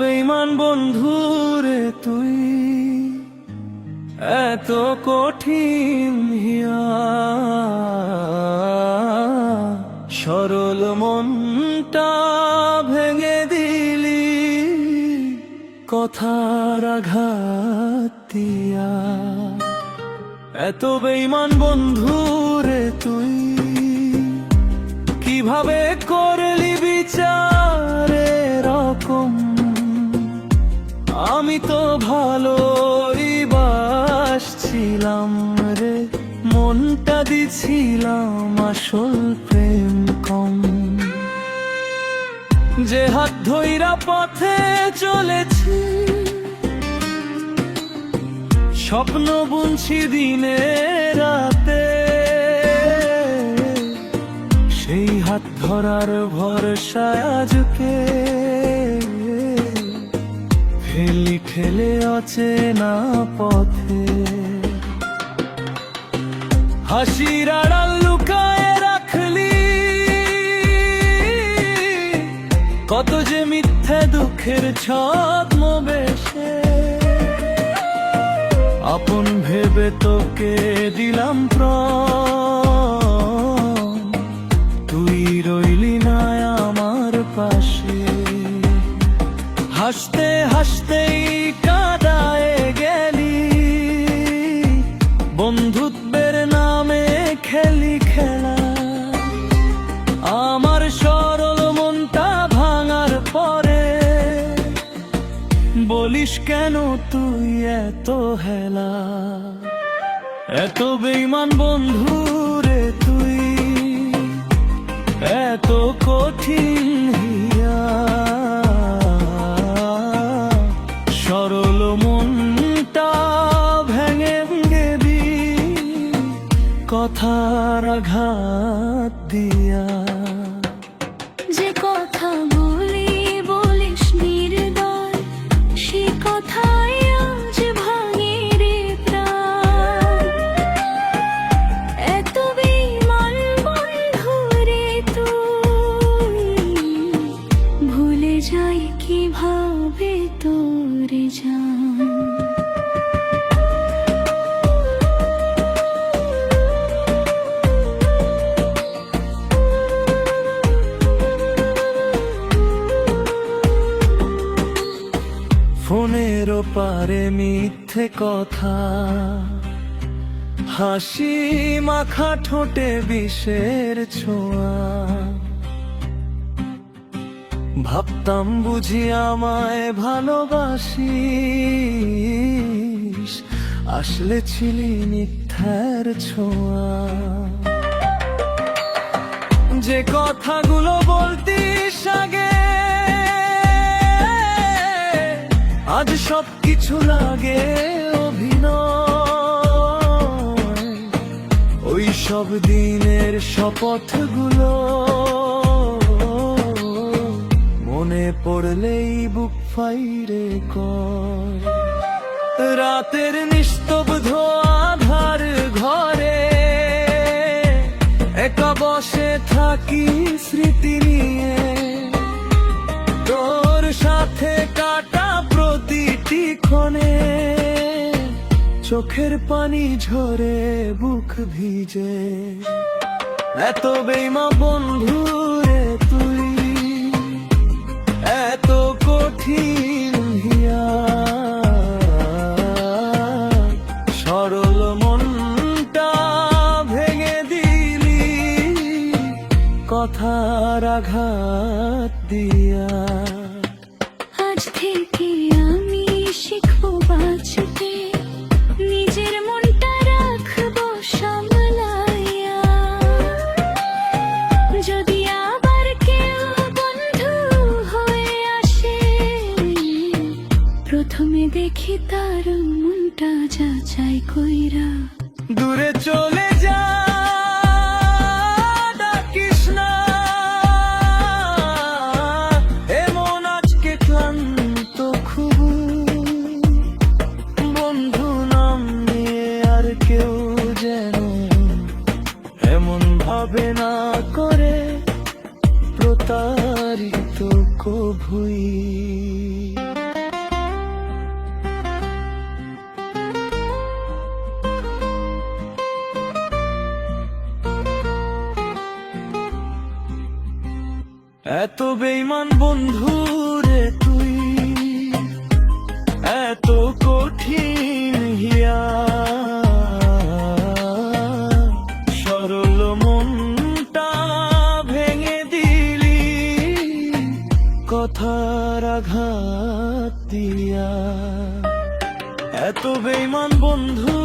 বেইমান বন্ধু রে তুই, এত কঠিন সরল মনটা ভেঙে দিলি, কথার আঘাত দিয়া। এত বেইমান বন্ধু রে তুই, কীভাবে করলি বিচারে? আমি তো ভালোই বাসছিলাম রে। মনটা দিছিলাম আসল প্রেম কম। যে হাত ধইরা পথে চলেছি, স্বপ্ন বুনছি দিনে রাতে। সেই হাত ধরার ভরসা আজকে ফেলি ঠেলে অচেনা পথে। হাসির আড়াল লুকায় রাখলি। কত যে মিথ্যে দুঃখের ছদ্ম বেশে আপন ভেবে তোকে দিলাম প্রাণ হাসতে হাসতেই কাদায় গেলি। বন্ধুত্বের নামে খেলি খেলা। আমার সরল মনটা ভাঙার পরে বলিস কেন তুই এত হেলা? এত বেইমান বন্ধু কথার আঘাত দিয়া। যে কথা বলি, বলিস নির্দয়, সে কথাই আজ ভাঙে রে প্রাণ। এত বেমান বন্ধু রে তুই, ভুলে যাই কীভাবে তোরে যান পারে মিথ্যে কথা। হাসি মাখা ঠোঁটে বিষের ছোঁয়া। ভাবতাম বুঝি আমায় ভালোবাসিস। আসলে ছিলি মিথ্যার ছোঁয়া। যে কথাগুলো বলতিস আগে আজ সব কিছু লাগে অভিনয়। ওই সব দিনের শপথগুলো মনে পড়লেই বুক ফাইরে কয় রাতের নিস্তব্ধ আধার ঘরে একা বসে থাকি স্মৃতি নিয়ে। তোর সাথে কাটা চোখের পানি ঝরে বুক ভিজে। এত বেমা বন্ধু রে তুই এত কঠিন হিয়া দেখি তার মনটা যাচাই কইরা। দূরে চলে যা কেউ যেন ভাবে না করে, প্রতারিত কভুই। এত বেইমান বন্ধু রে তুই, এত কঠিন হিয়া সরল মনটা ভেঙে দিলি, কথার আঘাত দিয়া। এত বেইমান বন্ধু